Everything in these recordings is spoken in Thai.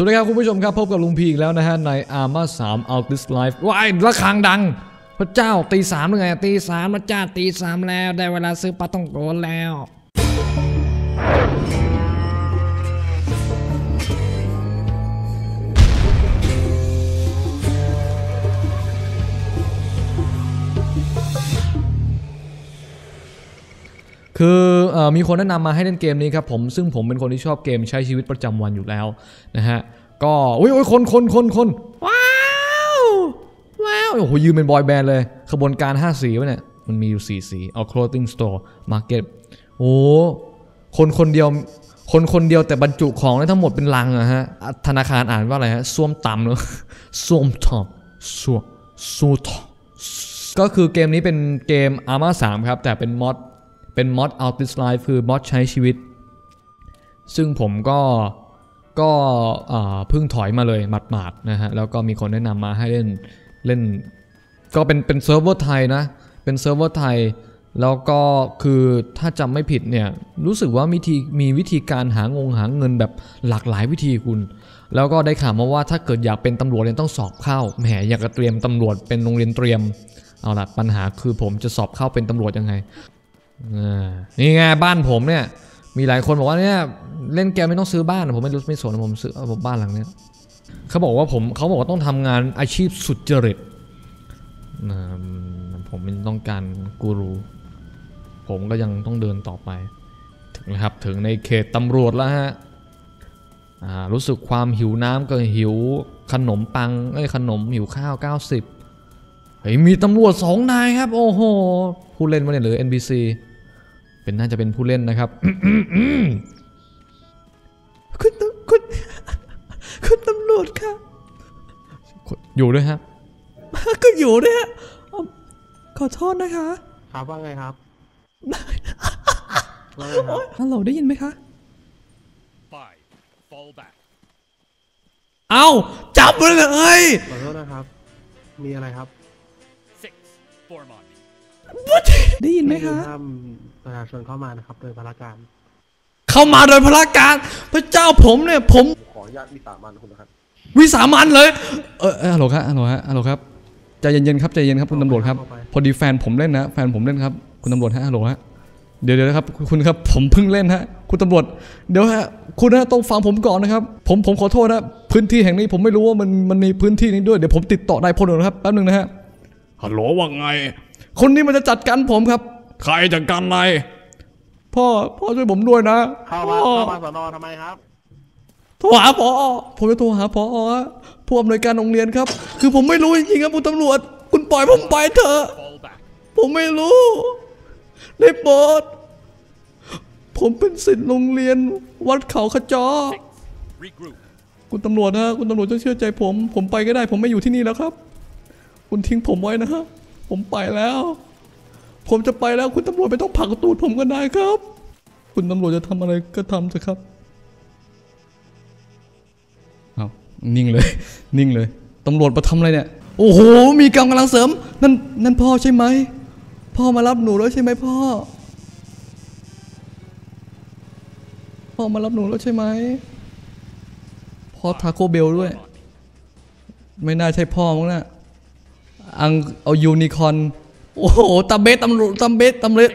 สวัสดีครับคุณผู้ชมครับ พบกับลุงพีอีกแล้วนะฮะ ใน Arma 3 Out This Life ว้ายระฆังดัง พระเจ้าตีสามหรือไงตีสามพระเจ้าตีสามแล้ว ได้เวลาซื้อปลาต้องโกนแล้ว คือ มีคนแนะนำมาให้เล่นเกมนี้ครับผมซึ่งผมเป็นคนที่ชอบเกมใช้ชีวิตประจำวันอยู่แล้วนะฮะก็อุ้ยอุ้ยคนคนคนคนว้าวว้าวโอ้โหยืนเป็นบอยแบนด์เลยขบวนการ5สีวะเนี่ยมันมีอยู่4สีเอา clothing store market โอ้คนคนเดียวคนคนเดียวแต่บรรจุของได้ทั้งหมดเป็นลังอะฮะธนาคารอ่านว่าอะไรฮะส้วมต่ำเนอะส้วมทอมส้วมส้วมทอมก็คือเกมนี้เป็นเกม Arma 3 ครับ แต่เป็นมอด เป็นมอด Out This Life คือมอดใช้ชีวิต ซึ่งผมก็ก็เพิ่งถอยมาเลยหมาดๆนะฮะแล้วก็มีคนแนะนำมาให้เล่นเล่น ก็เป็นเป็นเซิร์ฟเวอร์ไทยนะ เป็นเซิร์ฟเวอร์ไทย แล้วก็คือถ้าจำไม่ผิดเนี่ย รู้สึกว่ามีทีมีวิธีการหางงหาเงินแบบหลากหลายวิธีคุณ แล้วก็ได้ข่าวมาว่าถ้าเกิดอยากเป็นตำรวจเนี่ยต้องสอบเข้าแหมอยากจะเตรียมตำรวจเป็นโรงเรียนเตรียม เอาละปัญหาคือผมจะสอบเข้าเป็นตำรวจยังไง นี่ไงบ้านผมเนี่ย มีหลายคนบอกว่าเนี่ยเล่นเกมไม่ต้องซื้อบ้านผมไม่รู้ไม่สนผมซื้อผมบ้านหลังเนี้ยเขาบอกว่าผมเขาบอกว่าต้องทำงานอาชีพสุดจริตผมไม่ต้องการกูรู ผมก็ยังต้องเดินต่อไป ถึงแล้วครับถึงในเขตตำรวจแล้วฮะรู้สึกความหิวน้ำก็หิวขนมปังเอ้ขนมหิวข้าว 90เฮ้ยมีตำรวจสองนายครับ โอ้โหผู้เล่นวะเนี่ยหรือ NPC เป็นน่าจะเป็นผู้เล่นนะครับคุณตำคุณคุณตำรวจครับอยู่ด้วยฮะก็อยู่ด้วยฮะอ้าวขอโทษนะคะครับว่าไงครับว่าไงครับฮัลโหลได้ยินไหมคะ Five, fall back. เอ้าจับมันเลยขอโทษนะครับ มีอะไรครับ ได้ยินไหมคะห้ามประชาชนเข้ามานะครับ โดยพลการ เข้ามาโดยพละการ พระเจ้าผมเนี่ย ผม ขออนุญาตวิสามันคุณนะครับ วิสามันเลยเออเออฮัลโหลครับฮัลโหลฮะฮัลโหลครับใจเย็นๆครับใจเย็นครับคุณตำรวจครับเข้าไปพอดีแฟนผมเล่นนะแฟนผมเล่นครับ คุณตำรวจฮะฮัลโหลฮะเดี๋ยวเดี๋ยวนะครับคุณครับผมเพิ่งเล่นฮะคุณตำรวจเดี๋ยวฮะคุณนะต้องฟังผมก่อนนะครับ ผมผมขอโทษนะพื้นที่แห่งนี้ผมไม่รู้ว่ามันมันมีพื้นที่นี้ด้วยเดี๋ยวผมติดต่อได้พลนะครับแป๊บนึงนะฮะฮัลโหลว่าไง คนนี้มันจะจัดการผมครับ ใครจัดการนายพ่อพ่อช่วยผมด้วยนะเข้ามาพ่อเข้ามาสอนอทำไมครับโทรหาพอผมจะโทรหาพอฮะผู้อำนวยการโรงเรียนครับ คือผมไม่รู้จริงๆครับคุณตำรวจ คุณปล่อยผมไปเถอะ Fall back. ผมไม่รู้ได้โปรดผมเป็นศิษย์โรงเรียนวัดเขาขจอ Six, regroup. คุณตำรวจนะคุณตำรวจต้องเชื่อใจผม ผมไปก็ได้ ผมไม่อยู่ที่นี่แล้วครับ คุณทิ้งผมไว้นะฮะ ผมไปแล้ว ผมจะไปแล้วคุณตำรวจไม่ต้องผลักตูดผมก็ได้ครับ คุณตำรวจจะทำอะไรก็ทำเถอะครับเอานิ่งเลย นิ่งเลยตำรวจมาทำอะไรเนี่ย โอ้โห มีกำลังเสริม นั่น นั่นพ่อใช่ไหม พ่อมารับหนูแล้วใช่ไหมพ่อ พ่อมารับหนูแล้วใช่ไหม พ่อทาโกเบลด้วย ไม่น่าใช่พ่อมั้งนะ อังเอายูนิคอร์นโอ้โหตำเบสตำรวจตำเบสตำเบส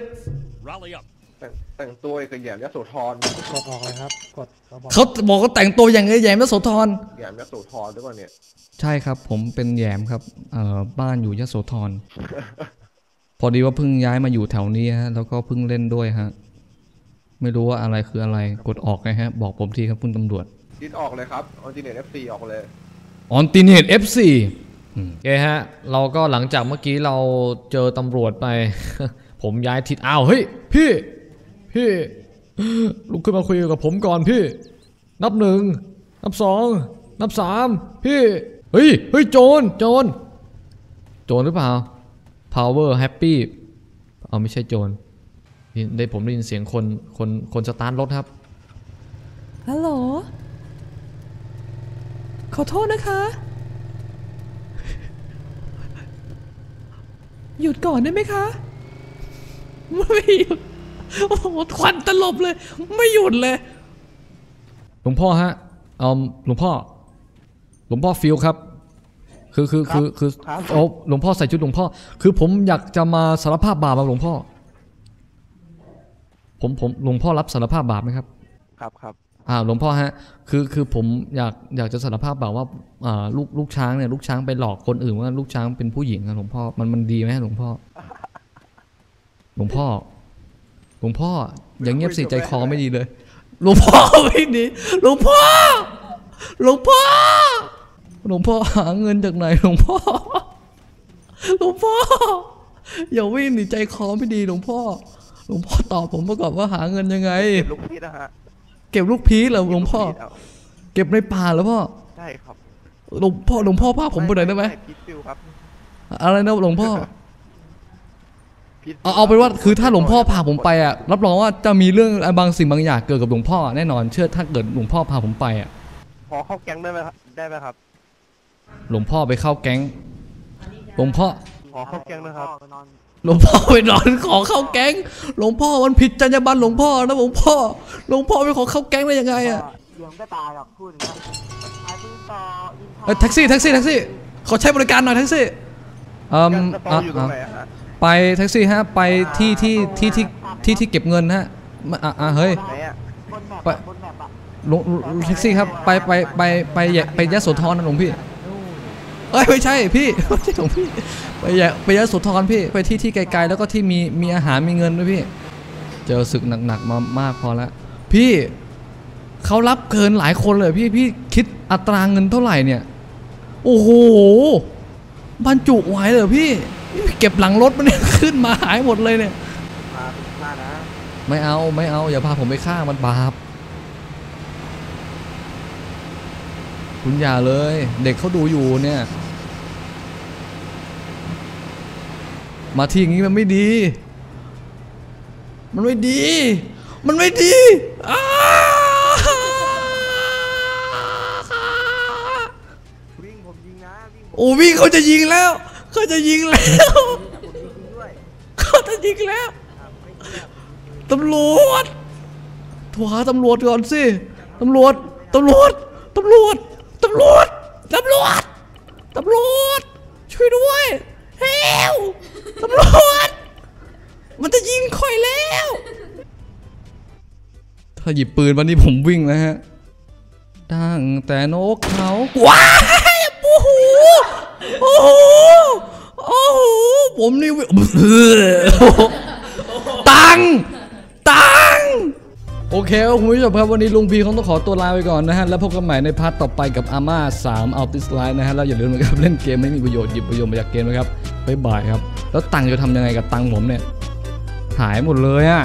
Rally up. แต่งแต่งตัวกับแหยมยโสธรกดออกเลยครับ กดเขาบอกเขาบอกเขาแต่งตัวอย่างไงแยมและโสธรแหยมยโสธรด้วยก่อนเนี่ยใช่ครับ ผมเป็นแยมครับเอ่อบ้านอยู่ยโสธร พอดีว่าเพิ่งย้ายมาอยู่แถวนี้ฮะแล้วก็เพิ่งเล่นด้วยฮะไม่รู้ว่าอะไรคืออะไรกดออกไงฮะ บอกผมทีครับคุณตำรวจดิดออกเลยครับออนจิเนตเอฟซีออกเลย ออนติเนต F4 โอเคฮะ เราก็หลังจากเมื่อกี้เราเจอตำรวจไป ผมย้ายทิศอ้าวเฮ้ยพี่ พี่ลุกขึ้นมาคุยกับผมก่อนพี่ นับหนึ่งนับสองนับสามพี่ เฮ้ยเฮ้ยโจรโจรโจรหรือเปล่า power happy เอาไม่ใช่โจรได้ผมได้ยินเสียงคนคนคนสตาร์ทรถครับฮัลโหลขอโทษนะคะ หยุดก่อนได้ไหมคะ ไม่หยุด โอ้โหควันตลบเลย ไม่หยุดเลย หลวงพ่อฮะเออหลวงพ่อลวงพ่อฟิลครับ คือคือคือคือครับโอ้หลวงพ่อใส่ชุดหลวงพ่อ คือผมอยากจะมาสารภาพบาปกับหลวงพ่อ ผมผมหลวงพ่อรับสารภาพบาปไหมครับ ครับครับ อ่าหลวงพ่อฮะคือคือผมอยากอยากจะสารภาพบาปว่าอ่าลูกลูกช้างเนี่ยลูกช้างไปหลอกคนอื่นว่าลูกช้างเป็นผู้หญิงอะหลวงพ่อมันมันดีไหมหลวงพ่อ หลวงพ่อ หลวงพ่อ อย่างเงียบสิใจคอไม่ดีเลย หลวงพ่อไม่ดีหลวงพ่อ หลวงพ่อ หลวงพ่อหาเงินจากไหนหลวงพ่อ หลวงพ่อ อย่าวิ่งหนีใจคอไม่ดีหลวงพ่อ หลวงพ่อตอบผมมาก่อนว่าหาเงินยังไงเก็บลูกพีชนะฮะ เก็บลูกพีชเหรอหลวงพ่อเก็บลูกพีชเอาเก็บในป่าเหรอพ่อใช่ครับหลวงพ่อหลวงพ่อพาผมไปหน่อยได้ไหมพีชฟิวครับอะไรนะหลวงพ่อพีชฟิวเอาเอาเป็นว่าคือถ้าหลวงพ่อพาผมไปอะรับรองว่าจะมีเรื่องบางสิ่งบางอย่างเกิดกับหลวงพ่อแน่นอนเชื่อถ้าเกิดหลวงพ่อพาผมไปอะพอเข้าแก๊งได้ไหมครับได้ไหมครับหลวงพ่อไปเข้าแก๊งหลวงพ่อพอเข้าแก๊งนะครับ หลวงพ่อไปนอนขอเข้าแก๊ง หลวงพ่อมันผิดจรรยาบรรณหลวงพ่อนะหลวงพ่อ หลวงพ่อไปขอเข้าแก๊งได้ยังไงอะเดี๋ยวมันก็ตายหรอกพูดอย่างนี้นายปืนต่อยิงเอ้ยแท็กซี่แท็กซี่แท็กซี่ขอใช้บริการหน่อยแท็กซี่อืมแก๊งสปออะร์อยู่ตรงอะไหนอะฮะไปแท็กซี่ฮะไปที่ที่ที่ที่ที่ที่เก็บเงินฮะมาอะอะเฮ้ย ไหนอะ บนแมปไป อะบนแมปอะ หลวงหลวงแท็กซี่ครับไปไปไปไปไปไปยะโสธรนะหลวงพี่ เอ้ยไม่ใช่พี่ไม่ใช่หลวงพี่ไปยะไปยะโสธรพี่ไปที่ที่ไกลๆแล้วก็ที่มีมีอาหารมีเงินด้วยพี่ เจอศึกหนักๆมามากพอแล้วพี่เขารับเกินหลายคนเลยพี่พี่คิดอัตราเงินเท่าไหร่เนี่ย โอ้โหบรรจุไหวเลยพี่เก็บหลังรถมันเนี่ยขึ้นมาหายหมดเลยเนี่ยมามานะไม่เอาไม่เอาอย่าพาผมไปฆ่ามันบาปคุณอย่าเลย เด็กเขาดูอยู่เนี่ย มาที่อย่างนี้มันไม่ดี มันไม่ดี มันไม่ดีอ้าวิ่งผมยิงนะวิ่งโอ้วิ่งเขาจะยิงแล้ว เขาจะยิงแล้วผมยิงด้วยเขาจะยิงแล้วตำรวจโทรหาตำรวจก่อนสิตำรวจตำรวจตำรวจตำรวจตำรวจตำรวจช่วยด้วย เฮวตำรวจ มันจะยิงค่อยแล้ว ถ้าหยิบปืนวันนี้ผมวิ่งนะฮะตั้งแต่นกเขาว้ายโอ้โหโอ้โหโอ้โหผมนี่วิ่งตังตัง โอเคครับคุณผู้ชมครับวันนี้ลุงพีคงต้องขอตัวลาไปก่อนนะฮะ แล้วพบกันใหม่ในพาร์ทต่อไปกับอาม่า3 Out This Line นะฮะ แล้วอย่าลืมนะครับ เล่นเกมไม่มีประโยชน์หยิบประโยชน์มาจากเกมนะครับบ๊ายบายครับ แล้วตังค์จะทำยังไงกับตังค์ผมเนี่ย หายหมดเลยอะ